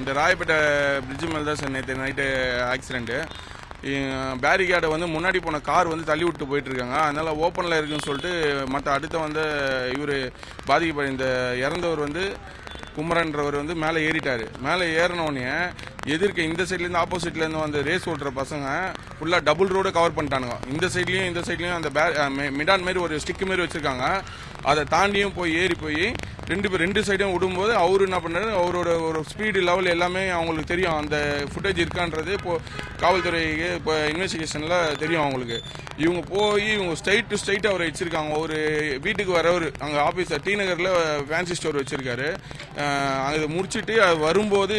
இந்த ராயப்பேட்டை பிரிட்ஜு மேலே தான் சார் நேற்று நைட்டு ஆக்சிடென்ட்டு பேரிகேடை வந்து முன்னாடி போன கார் வந்து தள்ளி விட்டு போயிட்டுருக்காங்க. அதனால் ஓப்பனில் இருக்குன்னு சொல்லிட்டு மற்ற அடுத்த வந்து இவர் பாதிக்கப்பட்ட இந்த இறந்தவர் வந்து குமரன்றவர் வந்து மேலே ஏறிட்டார். மேலே ஏறினோடனே எதிர்க்க இந்த சைட்லேருந்து ஆப்போசிட்லேருந்து வந்து ரேஸ் ஓட்டுற பசங்க ஃபுல்லாக டபுள் ரோடு கவர் பண்ணிட்டானுங்க. இந்த சைட்லேயும் இந்த சைட்லேயும் அந்த பே மிடான் மாதிரி ஒரு ஸ்டிக்கு மாரி வச்சுருக்காங்க. அதை தாண்டியும் போய் ஏறி போய் ரெண்டு பேர் ரெண்டு சைடும் விடும்போது அவர் என்ன பண்ணாரு? அவரோட ஒரு ஸ்பீடு லெவல் எல்லாமே அவங்களுக்கு தெரியும். அந்த ஃபுட்டேஜ் இருக்கான்றது இப்போ காவல்துறைக்கு இப்போ இன்வெஸ்டிகேஷனில் தெரியும் அவங்களுக்கு. இவங்க போய் இவங்க ஸ்ட்ரைட் டு ஸ்ட்ரைட் அவரை வச்சிருக்காங்க ஒரு வீட்டுக்கு வரவர் அங்கே ஆஃபீஸர் டி நகரில் ஃபேன்சி ஸ்டோர் வச்சுருக்காரு. அதை முடிச்சுட்டு அது வரும்போது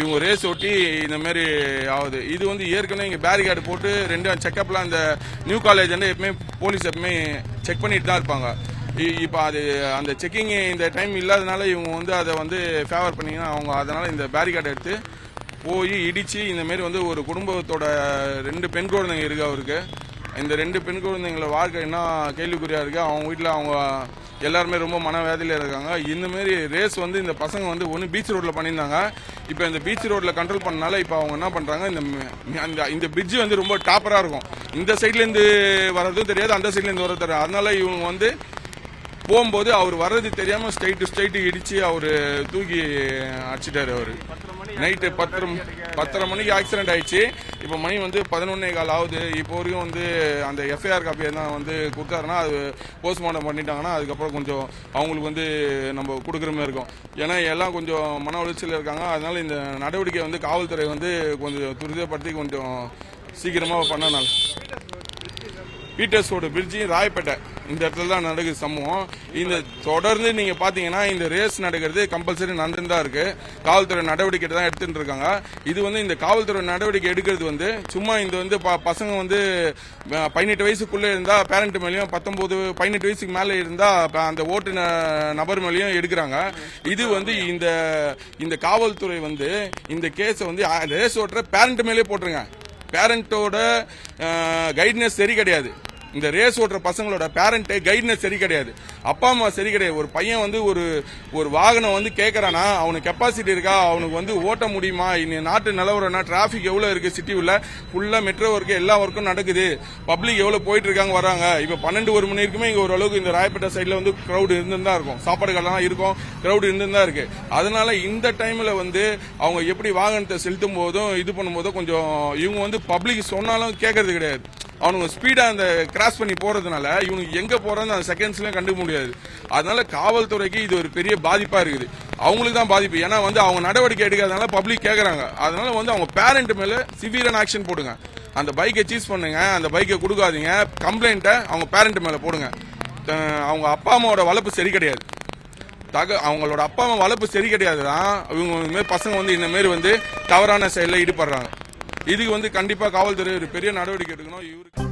இவங்க ரேஸ் ஓட்டி இந்த மாதிரி ஆகுது. இது வந்து ஏற்கனவே இங்கே பேரிகார்டு போட்டு ரெண்டு செக்கப்லாம் அந்த நியூ காலேஜ் வந்து எப்பவுமே போலீஸ் எப்பவுமே செக் பண்ணிட்டு தான் இருப்பாங்க. இப்போ அது அந்த செக்கிங் இந்த டைம் இல்லாதனால இவங்க வந்து அதை வந்து ஃபேவர் பண்ணிங்கன்னா அவங்க அதனால் இந்த பேரிகார்டை எடுத்து போய் இடித்து இந்தமாரி வந்து ஒரு குடும்பத்தோட ரெண்டு பெண் குழந்தைங்க இருக்கு அவருக்கு. இந்த ரெண்டு பெண் குழந்தைங்கள வாழ்க்கை என்ன கேள்விக்குறியாக இருக்குது அவங்க வீட்டில் அவங்க எல்லாருமே ரொம்ப மனவேதையில் இருக்காங்க. இந்தமாரி ரேஸ் வந்து இந்த பசங்க வந்து ஒன்று பீச் ரோட்டில் பண்ணியிருந்தாங்க. இப்போ இந்த பீச் ரோட்டில் கண்ட்ரோல் பண்ணனால இப்போ அவங்க என்ன பண்ணுறாங்க இந்த இந்த பிரிட்ஜ் வந்து ரொம்ப டாப்பராக இருக்கும். இந்த சைட்லேருந்து வர்றதும் தெரியாது அந்த சைட்லேருந்து வர்றது தெரியாது. அதனால இவங்க வந்து போகும்போது அவர் வர்றது தெரியாமல் ஸ்ட்ரைட்டு ஸ்ட்ரைட்டு இடித்து அவர் தூக்கி அடிச்சிட்டாரு அவர். நைட்டு பத்தரை பத்தரை மணிக்கு ஆக்சிடென்ட் ஆயிடுச்சு. இப்போ மணி வந்து பதினொன்னே கால் ஆகுது. இப்போ வரைக்கும் வந்து அந்த எஃப்ஐஆர் காப்பியை தான் வந்து கொடுத்தாருன்னா அது போஸ்ட்மார்ட்டம் பண்ணிட்டாங்கன்னா அதுக்கப்புறம் கொஞ்சம் அவங்களுக்கு வந்து நம்ம கொடுக்குற மாதிரி இருக்கும். ஏன்னா எல்லாம் கொஞ்சம் மன உளைச்சல் இருக்காங்க. அதனால இந்த நடவடிக்கை வந்து காவல்துறை வந்து கொஞ்சம் துரிதப்படுத்தி கொஞ்சம் சீக்கிரமாக பண்ணனால. ரோடு பிரிட்ஜி ராயப்பேட்டை இந்த இடத்துல தான் நடக்குது சம்பவம். இந்த தொடர்ந்து நீங்க பாத்தீங்கன்னா இந்த ரேஸ் நடக்கிறது கம்பல்சரி நடந்துன்னு தான் இருக்கு. காவல்துறை நடவடிக்கை தான் எடுத்துட்டு இருக்காங்க இது வந்து இந்த காவல்துறை நடவடிக்கை எடுக்கிறது வந்து சும்மா இந்த வந்து ப- பசங்க வந்து பதினெட்டு வயசுக்குள்ளே இருந்தா பேரண்ட் மேலேயும் பத்தொன்பது பதினெட்டு வயசுக்கு மேலே இருந்தா அந்த ஓட்டு நபர் மேலேயும் எடுக்கிறாங்க. இது வந்து இந்த இந்த காவல்துறை வந்து இந்த கேஸை வந்து ரேஸ் ஓட்டுற பேரண்ட் மேலே போட்டுருங்க பேரண்டோட கைட்னஸ் சரி கிடையாது. இந்த ரேஸ் ஓட்டுற பசங்களோட பேரண்ட்டு கைட்னஸ் சரி கிடையாது. அப்பா அம்மா சரி கிடையாது. ஒரு பையன் வந்து ஒரு ஒரு வாகனம் வந்து கேட்கறானா அவனுக்கு கெப்பாசிட்டி இருக்கா? அவனுக்கு வந்து ஓட்ட முடியுமா? இனி நாட்டு நிலவரம்னா டிராஃபிக் எவ்வளோ இருக்கு சிட்டி உள்ள? ஃபுல்லாக மெட்ரோ ஒர்க்கு எல்லா ஒர்க்கும் நடக்குது. பப்ளிக் எவ்வளோ போயிட்டு இருக்காங்க வராங்க? இப்போ பன்னெண்டு ஒரு மணி வரைக்குமே இங்கே ஓரளவுக்கு இந்த ராயப்பேட்டை சைடில் வந்து க்ரௌடு இருந்துதான் இருக்கும். சாப்பாடு கடைலாம் இருக்கும் க்ரௌடு இருந்துதான் இருக்கு. அதனால இந்த டைமில் வந்து அவங்க எப்படி வாகனத்தை செலுத்தும் போதும் இது பண்ணும்போதும் கொஞ்சம் இவங்க வந்து பப்ளிக் சொன்னாலும் கேட்கறது கிடையாது. அவனுங்க ஸ்பீடாக அந்த கிராஸ் பண்ணி போகிறதுனால இவனுக்கு எங்கே போறன்னு அந்த செகண்ட்ஸ்லாம் கண்டுக்க முடியாது. அதனால காவல்துறைக்கு இது ஒரு பெரிய பாதிப்பாக இருக்குது. அவங்களுக்கு தான் பாதிப்பு. ஏன்னா வந்து அவங்க நடவடிக்கை எடுக்காதனால பப்ளிக் கேட்குறாங்க அதனால வந்து அவங்க பேரண்ட் மேலே சிவியரான ஆக்ஷன் போடுங்க. அந்த பைக்கை சீஸ் பண்ணுங்க. அந்த பைக்கை கொடுக்காதீங்க. கம்ப்ளைண்ட்டை அவங்க பேரண்ட் மேலே போடுங்க. அவங்க அப்பா அம்மாவோட வளர்ப்பு சரி கிடையாது. தக அவங்களோட அப்பா அம்மா வளர்ப்பு சரி கிடையாது தான் இவங்க பசங்க வந்து இந்தமாரி வந்து தவறான செயலில் ஈடுபடுறாங்க. இதுக்கு வந்து கண்டிப்பாக காவல்துறை ஒரு பெரிய நடவடிக்கை எடுக்கணும். இவருக்கு